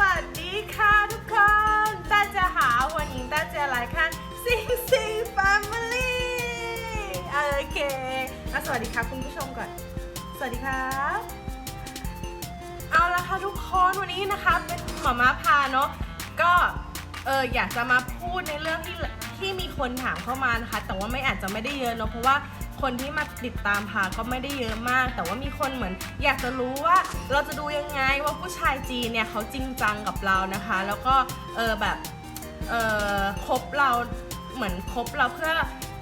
วัสดีค่ะทุกคนต้าวันนี้ต้าจะหลายคันโอเคสวัสดีค่ะคุณผู้ชมก่อน สวัสดีครับ เอาละค่ะทุกคนวันนี้นะคะเป็นหมาม้าพาเนาะ ก็เอออยากจะมาพูดในเรื่องที่ที่มีคนถามเข้ามานะคะ แต่ว่าไม่อาจจะไม่ได้เยอะเนาะเพราะว่า คนที่มาติดตามพาก็ไม่ได้เยอะมาก แต่ว่ามีคนเหมือน อยากจะรู้ว่าเราจะดูยังไงว่าผู้ชายจีนเนี่ยเขาจริงจังกับเรานะคะ แล้วก็เออแบบเออคบเราเหมือนคบเราเพื่อ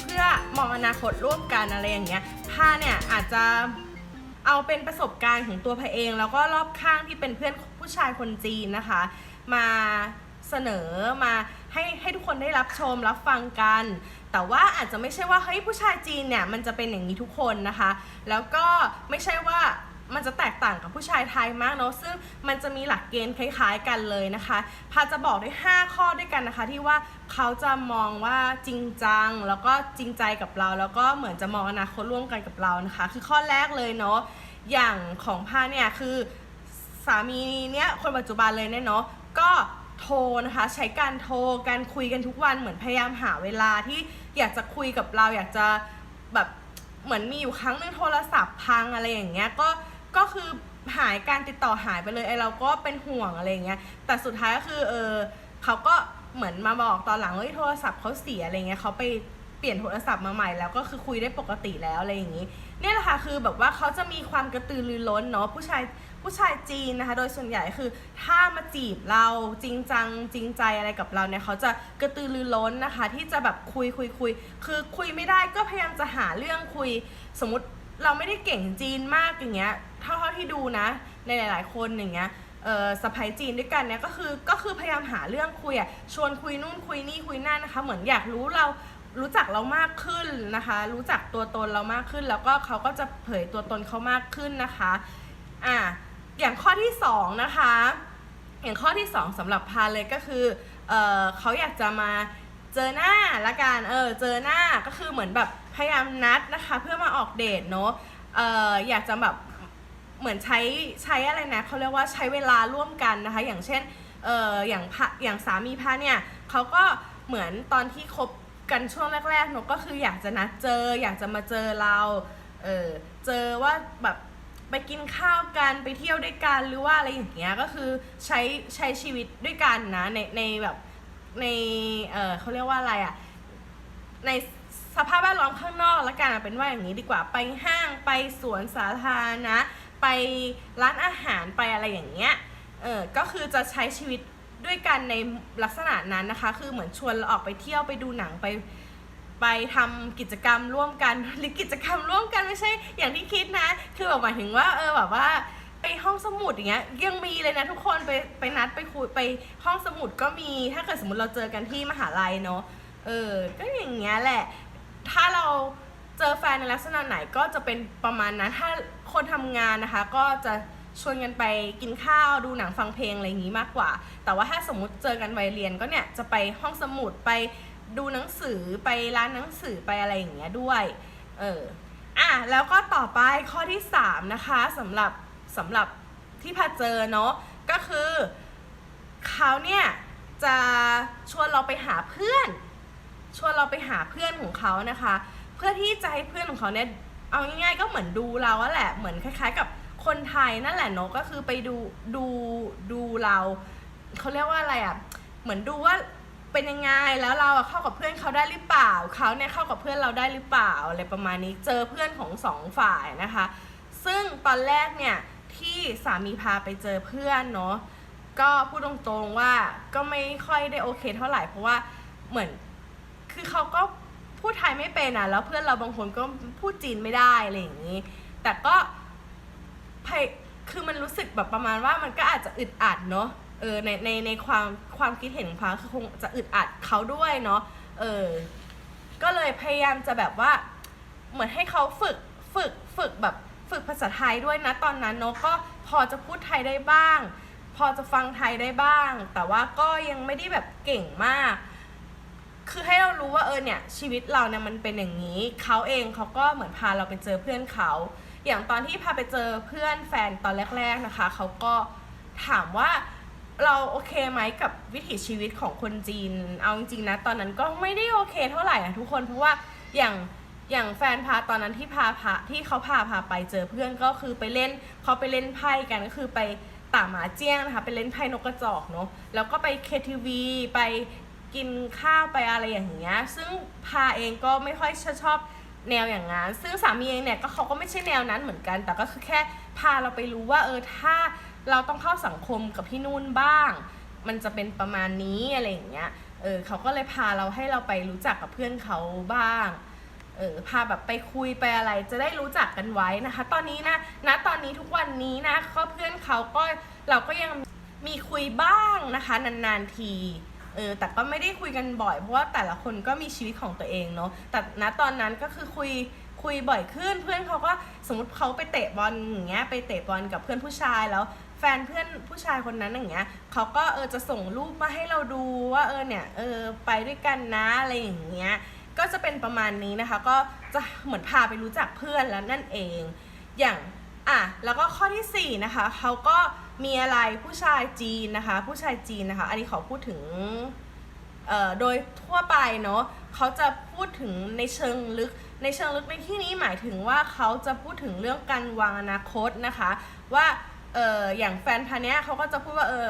เพื่อมองอนาคตร่วมกันอะไรอย่างเงี้ยพาเนี่ยอาจจะเอาเป็นประสบการณ์ของตัวพาเอง แล้วก็รอบข้างที่เป็นเพื่อนผู้ชายคนจีนนะคะ มาเสนอมา ให้ให้ทุกคนได้รับชมรับฟังกัน แต่ว่าอาจจะไม่ใช่ว่าเฮ้ยผู้ชายจีนเนี่ยมันจะเป็นอย่างนี้ทุกคนนะคะ แล้วก็ไม่ใช่ว่ามันจะแตกต่างกับผู้ชายไทยมากเนาะซึ่งมันจะมีหลักเกณฑ์คล้าย ๆ กันเลยนะคะ พาจะบอกได้ 5 ข้อด้วยกันนะคะ ที่ว่าเขาจะมองว่าจริงจัง แล้วก็จริงใจกับเรา แล้วก็เหมือนจะมองอนาคตร่วมกันกับเรานะคะ คือข้อแรกเลยเนาะอย่างของพาเนี่ยคือสามีเนี่ยคนปัจจุบันเลยเนี่ยเนาะก็ โทรนะคะ ใช้การโทรการคุยกันทุกวันเหมือนพยายามหาเวลาที่อยากจะคุยกับเราอยากจะแบบเหมือนมีอยู่ครั้งหนึงโทรศัพท์พังอะไรอย่างเงี้ยก็ก็คือหายการติดต่อหายไปเลยไอเราก็เป็นห่วงอะไรอย่างเงี้ยแต่สุดท้ายก็คือเออเขาก็เหมือนมาบอกตอนหลังว่าเฮ้ยโทรศัพท์เขาเสียอะไรเงี้ยเขาไปเปลี่ยนโทรศัพท์มาใหม่แล้วก็คือคุยได้ปกติแล้วอะไรอย่างงี้เนี่ยแหละค่ะคือแบบว่าเขาจะมีความกระตือรือร้นเนาะผู้ชาย ผู้ชายจีนนะคะ โดยส่วนใหญ่คือถ้ามาจีบเราจริงจังจริงใจอะไรกับเราเนี่ยเขาจะกระตือรือร้นนะคะ ที่จะแบบคุยคุยคุยคือคุยไม่ได้ก็พยายามจะหาเรื่องคุย สมมติเราไม่ได้เก่งจีนมากอย่างเงี้ยเท่าที่ดูนะ ในหลาย ๆ คนอย่างเงี้ยเออสะพจีนด้วยกันเนี่ยก็คือก็คือพยายามหาเรื่องคุยอะชวนคุยนู่นคุยนี่คุยนั่นนะคะ เหมือนอยากรู้เรารู้จักเรามากขึ้นนะคะ รู้จักตัวตนเรามากขึ้น แล้วก็เขาก็จะเผยตัวตนเขามากขึ้นนะคะ อะ อย่างข้อที่สองนะคะอย่างข้อที่สองสำหรับพาเลยก็คือเออเขาอยากจะมาเจอหน้าละกันเออเจอหน้าก็คือเหมือนแบบพยายามนัดนะคะ เพื่อมาออกเดทเนาะเอออยากจะแบบเหมือนใช้ใช้อะไรนะเขาเรียกว่าใช้เวลาร่วมกันนะคะ อย่างเช่นเอออย่างพระอย่างสามีพระเนี่ยเขาก็เหมือนตอนที่คบกันช่วงแรกๆเนอะก็คืออยากจะนัดเจอ อยากจะมาเจอเราเออเจอว่าแบบ ไปกินข้าวกันไปเที่ยวด้วยกันหรือว่าอะไรอย่างเงี้ยก็คือใช้ใช้ชีวิตด้วยกันนะในในแบบในเออเขาเรียกว่าอะไรอะในสภาพแวดล้อมข้างนอกแล้วกันเอาเป็นว่าอย่างนี้ดีกว่าไปห้างไปสวนสาธารณะไปร้านอาหารไปอะไรอย่างเงี้ยเออก็คือจะใช้ชีวิตด้วยกันในลักษณะนั้นนะคะ คือเหมือนชวนเราออกไปเที่ยวไปดูหนังไป ไปทำกิจกรรมร่วมกันหรือกิจกรรมร่วมกันไม่ใช่อย่างที่คิดนะ คือแบบหมายถึงว่าเออแบบว่าไปห้องสมุดอย่างเงี้ยยังมีเลยนะทุกคนไปไปนัดไปคุยไปห้องสมุดก็มีถ้าเกิดสมมติเราเจอกันที่มหาลัยเนาะเออก็อย่างเงี้ยแหละ ถ้าเราเจอแฟนในลักษณะไหนก็จะเป็นประมาณนั้นถ้าคนทำงานนะคะ ก็จะชวนกันไปกินข้าวดูหนังฟังเพลงอะไรอย่างงี้มากกว่า แต่ว่าถ้าสมมุติเจอกันวัยเรียนก็เนี่ยจะไปห้องสมุดไป ดูหนังสือไปร้านหนังสือไปอะไรอย่างเงี้ยด้วย เออ อะ แล้วก็ต่อไปข้อที่3นะคะสำหรับสำหรับที่พาเจอเนาะ ก็คือเขาเนี่ยจะชวนเราไปหาเพื่อน ชวนเราไปหาเพื่อนของเขานะคะ เพื่อที่จะให้เพื่อนของเขาเนี่ย เอาง่ายๆก็เหมือนดูเราแหละ เหมือนคล้าย ๆ กับคนไทยนั่นแหละเนาะ ก็คือไปดูดูดูเรา เขาเรียกว่าอะไรอะเหมือนดูว่า เป็นยังไงแล้วเราอะเข้ากับเพื่อนเขาได้หรือเปล่าเขาเนี่ยเข้ากับเพื่อนเราได้หรือเปล่าอะไรประมาณนี้เจอเพื่อนของสองฝ่ายนะคะ ซึ่งตอนแรกเนี่ยที่สามีพาไปเจอเพื่อนเนาะก็พูดตรงๆว่าก็ไม่ค่อยได้โอเคเท่าไหร่เพราะว่าเหมือนคือเขาก็พูดไทยไม่เป็นอะแล้วเพื่อนเราบางคนก็พูดจีนไม่ได้อะไรอย่างนี้ แต่ก็คือมันรู้สึกแบบประมาณว่ามันก็อาจจะอึดอัดเนาะ เออในในในความความคิดเห็นของพาคือคงจะอึดอัดเขาด้วยเนาะเออก็เลยพยายามจะแบบว่าเหมือนให้เขาฝึกฝึกฝึกแบบฝึกภาษาไทยด้วยนะตอนนั้นเนาะก็พอจะพูดไทยได้บ้าง พอจะฟังไทยได้บ้าง แต่ว่าก็ยังไม่ได้แบบเก่งมาก คือให้เรารู้ว่าเออเนี่ยชีวิตเราเนี่ยมันเป็นอย่างนี้เขาเองเขาก็เหมือนพาเราไปเจอเพื่อนเขา อย่างตอนที่พาไปเจอเพื่อนแฟนตอนแรก ๆนะคะเขาก็ถามว่า เราโอเคไหมกับวิถีชีวิตของคนจีน เอาจริงๆนะ ตอนนั้นก็ไม่ได้โอเคเท่าไหร่อะทุกคนเพราะว่าอย่างอย่างแฟนพาตอนนั้นที่พาพาที่เขาพาพาไปเจอเพื่อนก็คือไปเล่นเขาไปเล่นไพ่กันก็คือไปต่าหมาเจี้ยงนะคะไปเล่นไพ่นกกระจอกเนาะแล้วก็ไป KTV ไปกินข้าวไปอะไรอย่างเงี้ยซึ่งพาเองก็ไม่ค่อยชอบ แนวอย่างนั้น ซึ่งสามีเองเนี่ยก็เขาก็ไม่ใช่แนวนั้นเหมือนกัน แต่ก็คือแค่พาเราไปรู้ว่าเออถ้าเราต้องเข้าสังคมกับที่นู่นบ้าง มันจะเป็นประมาณนี้อะไรอย่างเงี้ย เออเขาก็เลยพาเราให้เราไปรู้จักกับเพื่อนเขาบ้าง เออพาแบบไปคุยไปอะไรจะได้รู้จักกันไว้นะคะ ตอนนี้นะณตอนนี้ทุกวันนี้นะก็เพื่อนเขาก็เราก็ยังมีคุยบ้างนะคะนานๆที เออแต่ก็ไม่ได้คุยกันบ่อย เพราะว่าแต่ละคนก็มีชีวิตของตัวเองเนาะแต่ณตอนนั้นก็คือคุยคุยบ่อยขึ้น เพื่อนเขาก็สมมติเขาไปเตะบอลอย่างเงี้ยไปเตะบอลกับเพื่อนผู้ชายแล้วแฟนเพื่อนผู้ชายคนนั้นอย่างเงี้ยเขาก็เออจะส่งรูปมาให้เราดูว่าเออเนี่ยเออไปด้วยกันนะอะไรอย่างเงี้ยก็จะเป็นประมาณนี้นะคะ ก็จะเหมือนพาไปรู้จักเพื่อนแล้วนั่นเอง อย่างอะแล้วก็ข้อที่สี่นะคะเขาก็ มีอะไรผู้ชายจีนนะคะ ผู้ชายจีนนะคะ อันนี้ขอพูดถึงโดยทั่วไปเนาะเขาจะพูดถึงในเชิงลึก ในเชิงลึกในที่นี้หมายถึงว่าเขาจะพูดถึงเรื่องการวางอนาคตนะคะ ว่าเอออย่างแฟนพันเนี้ยเขาก็จะพูดว่าเออ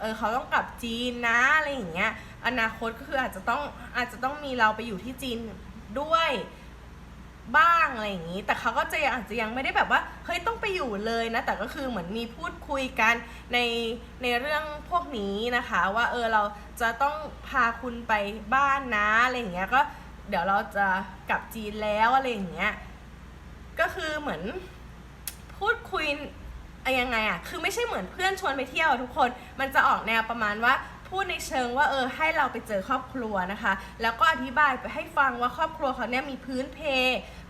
เออเขาต้องกลับจีนนะอะไรอย่างเงี้ยอนาคตก็คืออาจจะต้องอาจจะต้องมีเราไปอยู่ที่จีนด้วย บ้างอะไรอย่างนี้ แต่เขาก็จะอาจจะยังไม่ได้แบบว่าเฮ้ยต้องไปอยู่เลยนะ แต่ก็คือเหมือนมีพูดคุยกันในในเรื่องพวกนี้นะคะ ว่าเออเราจะต้องพาคุณไปบ้านนะอะไรอย่างเงี้ยก็เดี๋ยวเราจะกลับจีนแล้วอะไรอย่างเงี้ยก็คือเหมือนพูดคุยอะยังไงอะคือไม่ใช่เหมือนเพื่อนชวนไปเที่ยวทุกคน มันจะออกแนวประมาณว่า พูดในเชิงว่าเออให้เราไปเจอครอบครัวนะคะ แล้วก็อธิบายไปให้ฟังว่าครอบครัวเขาเนี่ยมีพื้นเพ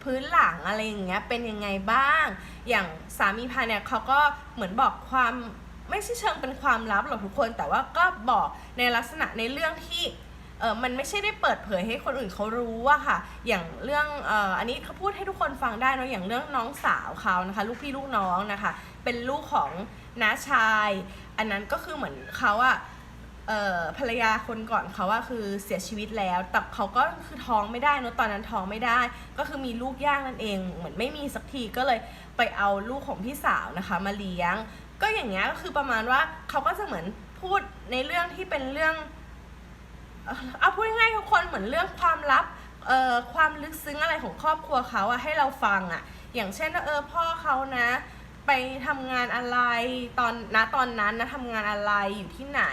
พื้นหลังอะไรอย่างเงี้ยเป็นยังไงบ้าง อย่างสามีพาเนี่ยเขาก็เหมือนบอกความไม่ใช่เชิงเป็นความลับหรอกทุกคน แต่ว่าก็บอกในลักษณะในเรื่องที่เออมันไม่ใช่ได้เปิดเผยให้คนอื่นเขารู้อะค่ะ อย่างเรื่องเอ่ออันนี้เขาพูดให้ทุกคนฟังได้เนอะอย่างเรื่องน้องสาวเขานะคะ ลูกพี่ลูกน้องนะคะ เป็นลูกของน้าชาย อันนั้นก็คือเหมือนเขาอะ ภรรยาคนก่อนเขาอะคือเสียชีวิตแล้ว แต่เขาก็คือท้องไม่ได้นะตอนนั้นท้องไม่ได้ ก็คือมีลูกยากนั่นเอง เหมือนไม่มีสักทีก็เลยไปเอาลูกของพี่สาวนะคะ มาเลี้ยง ก็อย่างเงี้ยก็คือประมาณว่าเขาก็จะเหมือนพูดในเรื่องที่เป็นเรื่องเอาพูดง่ายๆทุกคนเหมือนเรื่องความลับเอ่อความลึกซึ้งอะไรของครอบครัวเขาอะให้เราฟังอะอย่างเช่นว่าเออพ่อเขานะ ไปทำงานอะไรตอนณตอนนั้นนะทำงานอะไรอยู่ที่ไหน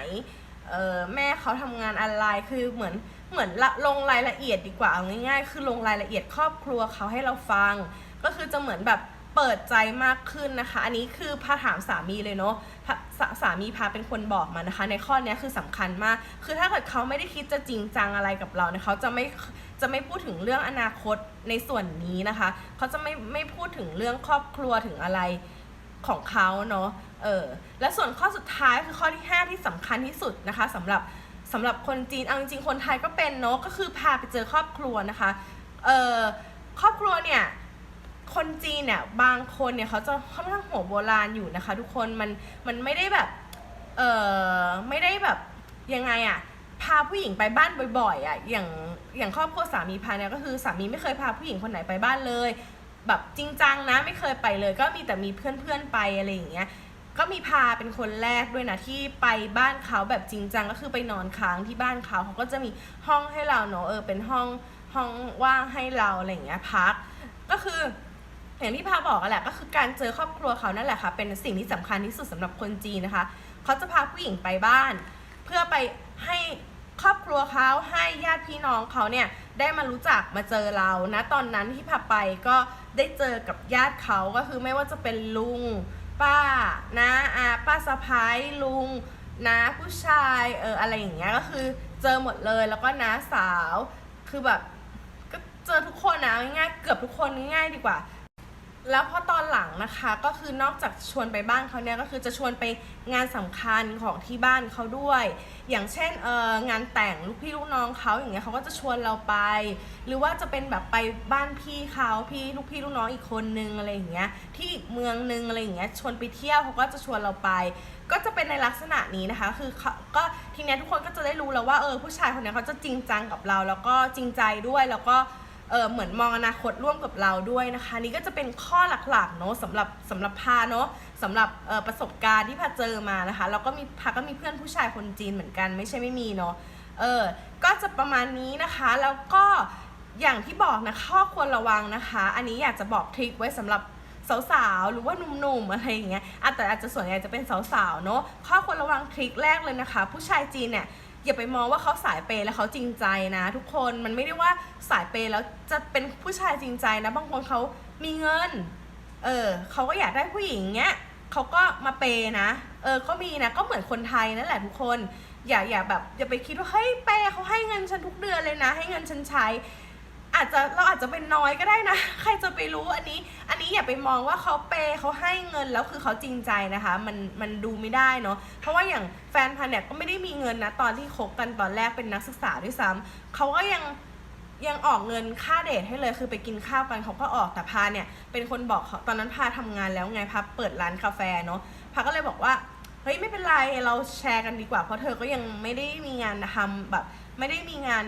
เออแม่เขาทำงานอะไรคือเหมือนเหมือนลลงรายละเอียดดีกว่าเอาง่ายๆ คือลงรายละเอียดครอบครัวเขาให้เราฟัง ก็คือจะเหมือนแบบเปิดใจมากขึ้นนะคะ อันนี้คือพาถามสามีเลยเนาะสาสามีพาเป็นคนบอกมานะคะ ในข้อนี้คือสำคัญมาก คือถ้าเกิดเขาไม่ได้คิดจะจริงจังอะไรกับเราเนี่ยเขาจะไม่จะไม่พูดถึงเรื่องอนาคตในส่วนนี้นะคะ เขาจะไม่ไม่พูดถึงเรื่องครอบครัวถึงอะไร ของเขาเนาะเออและส่วนข้อสุดท้ายคือข้อที่ 5 ที่สำคัญที่สุดนะคะสำหรับสำหรับคนจีนเอาจริงๆคนไทยก็เป็นเนาะก็คือพาไปเจอครอบครัวนะคะเออครอบครัวเนี่ยคนจีนเนี่ยบางคนเนี่ยเขาจะค่อนข้างหัวโบราณอยู่นะคะ ทุกคนมันมันไม่ได้แบบเออไม่ได้แบบยังไงอะพาผู้หญิงไปบ้านบ่อยๆอะอย่างอย่างครอบครัวสามีพาเนี่ยก็คือสามีไม่เคยพาผู้หญิงคนไหนไปบ้านเลย แบบจริงจังนะไม่เคยไปเลย ก็มีแต่มีเพื่อนๆไปอะไรอย่างเงี้ยก็มีพาเป็นคนแรกด้วยนะที่ไปบ้านเขาแบบจริงจังก็คือไปนอนค้างที่บ้านเขาเขาก็จะมีห้องให้เราเนอะเออเป็นห้องห้องว่างให้เราอะไรอย่างเงี้ยพัก ก็คือ อย่างที่พาบอกกันแหละก็คือการเจอครอบครัวเขานั่นแหละค่ะ เป็นสิ่งที่สำคัญที่สุดสำหรับคนจีนนะคะ เขาจะพาผู้หญิงไปบ้าน เพื่อไปให้ ครอบครัวเขาให้ญาติพี่น้องเขาเนี่ยได้มารู้จักมาเจอเรานะตอนนั้นที่พาไปก็ได้เจอกับญาติเขาก็คือไม่ว่าจะเป็นลุง ป้านะอาป้าสะพ้ายลุงนะผู้ชายเอออะไรอย่างเงี้ยก็คือเจอหมดเลยแล้วก็น้าสาวคือแบบก็เจอทุกคนนะง่ายเกือบทุกคนง่ายดีกว่า แล้วพอตอนหลังนะคะก็คือนอกจากชวนไปบ้านเขาเนี่ยก็คือจะชวนไปงานสำคัญของที่บ้านเขาด้วย อย่างเช่นเอองานแต่งลูกพี่ลูกน้องเขาอย่างเงี้ยเขาก็จะชวนเราไป หรือว่าจะเป็นแบบไปบ้านพี่เขาพี่ลูกพี่ลูกน้องอีกคนนึงอะไรอย่างเงี้ยที่อีกเมืองนึงอะไรอย่างเงี้ยชวนไปเที่ยวเขาก็จะชวนเราไป ก็จะเป็นในลักษณะนี้นะคะ คือเขาก็ทีเนี้ยทุกคนก็จะได้รู้แล้วว่าเออผู้ชายคนเนี้ยเขาจะจริงจังกับเรา แล้วก็จริงใจด้วยแล้วก็ เออเหมือนมองอนาคตร่วมกับเราด้วยนะคะ นี่ก็จะเป็นข้อหลักๆเนาะสำหรับสำหรับพาเนาะสำหรับประสบการณ์ที่พาเจอมานะคะแล้วก็มีพาก็มีเพื่อนผู้ชายคนจีนเหมือนกันไม่ใช่ไม่มีเนาะเออก็จะประมาณนี้นะคะแล้วก็อย่างที่บอกนะข้อควรระวังนะคะ อันนี้อยากจะบอกทริคไว้สำหรับสาวๆ หรือว่าหนุ่มๆ อะไรอย่างเงี้ยอะแต่อาจจะส่วนใหญ่จะเป็นสาวๆ เนาะข้อควรระวังทริคแรกเลยนะคะ ผู้ชายจีนเนี่ย อย่าไปมองว่าเขาสายเปย์แล้วเขาจริงใจนะ ทุกคนมันไม่ได้ว่าสายเปย์แล้วจะเป็นผู้ชายจริงใจนะ บางคนเขามีเงิน เออเขาก็อยากได้ผู้หญิงเงี้ยเขาก็มาเปย์นะ เออก็มีนะก็เหมือนคนไทยนั่นแหละทุกคนอย่าอย่าแบบอย่าไปคิดว่าเฮ้ยเปย์เขาให้เงินฉันทุกเดือนเลยนะ ให้เงินฉันใช้ อาจจะเราอาจจะเป็นน้อยก็ได้นะ ใครจะไปรู้อันนี้ อันนี้อย่าไปมองว่าเขาเปย์เขาให้เงินแล้วคือเขาจริงใจนะคะ มันมันดูไม่ได้เนาะเพราะว่าอย่างแฟนพันเนี่ยก็ไม่ได้มีเงินนะตอนที่คบกันตอนแรกเป็นนักศึกษาด้วยซ้ำเขาก็ยังยังออกเงินค่าเดทให้เลยคือไปกินข้าวกันเขาก็ออกแต่พาเนี่ย เป็นคนบอกเขาตอนนั้นพาทำงานแล้วไงพาเปิดร้านกาแฟเนาะพาก็เลยบอกว่าเฮ้ยไม่เป็นไรเราแชร์กันดีกว่าเพราะเธอก็ยังไม่ได้มีงานทำแบบ ไม่ได้มีงาน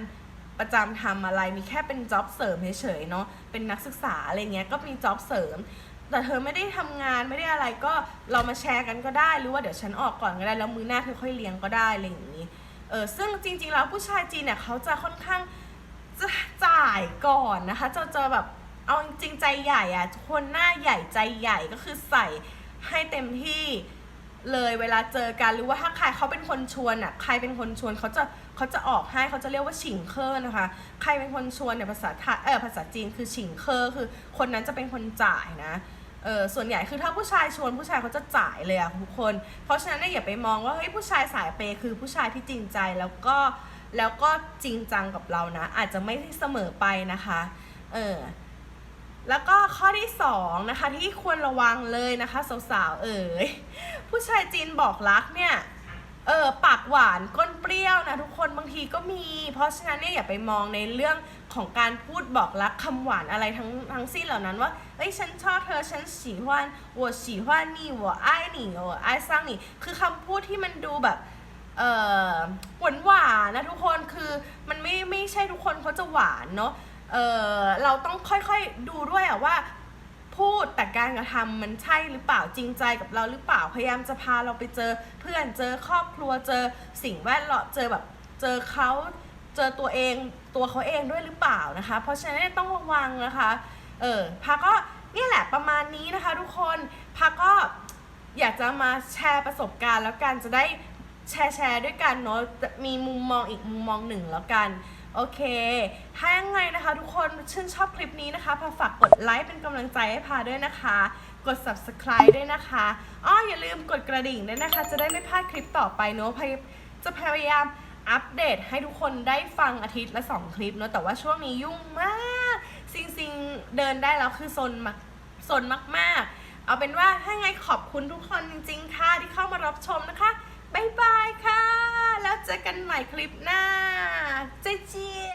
ประจำทำอะไรมีแค่เป็นจ็อบเสริมเฉยๆเนาะเป็นนักศึกษาอะไรเงี้ยก็มีจ็อบเสริม แต่เธอไม่ได้ทำงานไม่ได้อะไรก็เรามาแชร์กันก็ได้หรือว่าเดี๋ยวฉันออกก่อนก็ได้แล้วมือหน้าเธอค่อยเลี้ยงก็ได้อะไรอย่างนี้เออซึ่งจริงๆแล้วผู้ชายจีนเนี่ยเขาจะค่อนข้างจะจ่ายก่อนนะคะจะจะแบบเอาจริงใจใหญ่อะคนหน้าใหญ่ใจใหญ่ก็คือใส่ให้เต็มที่เลยเวลาเจอกันหรือว่าถ้าใครเขาเป็นคนชวนอะใครเป็นคนชวนเขาจะ เขาจะออกให้เขาจะเรียกว่าฉิงเคอร์นะคะ ใครเป็นคนชวนเนี่ยภาษาไทยเออภาษาจีนคือฉิงเคอร์คือ คนนั้นจะเป็นคนจ่ายนะเออส่วนใหญ่คือถ้าผู้ชายชวนผู้ชายเขาจะจ่ายเลยอะทุกคน เพราะฉะนั้นเนี่ยอย่าไปมองว่าเฮ้ยผู้ชายสายเปย์คือผู้ชายที่จริงใจแล้วก็แล้วก็จริงจังกับเรานะ อาจจะไม่เสมอไปนะคะเออแล้วก็ข้อที่สองนะคะที่ควรระวังเลยนะคะสาวๆเอ๋ยผู้ชายจีนบอกรักเนี่ย เออปากหวานก้นเปรี้ยวนะทุกคนบางทีก็มี เพราะฉะนั้นเนี่ยอย่าไปมองในเรื่องของการพูดบอกรักคำหวานอะไรทั้งทั้งสิ้นเหล่านั้นว่าเอ้ยฉันชอบเธอฉันฉีหวานวัวฉีหวานนี่วัวไอ้นี่วัวไอ้สร้างนี่คือคำพูดที่มันดูแบบเออหวานหวานนะทุกคนคือมันไม่ไม่ใช่ทุกคนเขาจะหวานเนาะเออเราต้องค่อยๆดูด้วยอะว่า พูดแต่การกระทำมันใช่หรือเปล่าจริงใจกับเราหรือเปล่าพยายามจะพาเราไปเจอเพื่อนเจอครอบครัวเจอสิ่งแวดล้อมเจอแบบเจอเขาเจอตัวเองตัวเขาเองด้วยหรือเปล่านะคะ เพราะฉะนั้นต้องระวังนะคะเออพาก็เนี่ยแหละประมาณนี้นะคะ ทุกคนพาก็อยากจะมาแชร์ประสบการณ์แล้วกันจะได้แชร์แชร์ด้วยกันเนาะจะมีมุมมองอีกมุมมองหนึ่งแล้วกัน โอเค ถ้ายังไงนะคะ ทุกคนชื่นชอบคลิปนี้นะคะพาฝากกดไลค์เป็นกำลังใจให้พาด้วยนะคะ กด subscribe ด้วยนะคะอ้ออย่าลืมกดกระดิ่งด้วยนะคะ จะได้ไม่พลาดคลิปต่อไปเนาะพยจะพยายามอัปเดตให้ทุกคนได้ฟังอาทิตย์ละ 2 คลิปเนาะแต่ว่าช่วงนี้ยุ่งมากซิงซิงเดินได้แล้วคือโซนมากโซนมาก ๆ เอาเป็นว่าถ้าไงขอบคุณทุกคนจริง ๆ ค่ะที่เข้ามารับชมนะคะ บายบายค่ะ แล้วเจอกันใหม่คลิปหน้า เจ๊เจี๊ย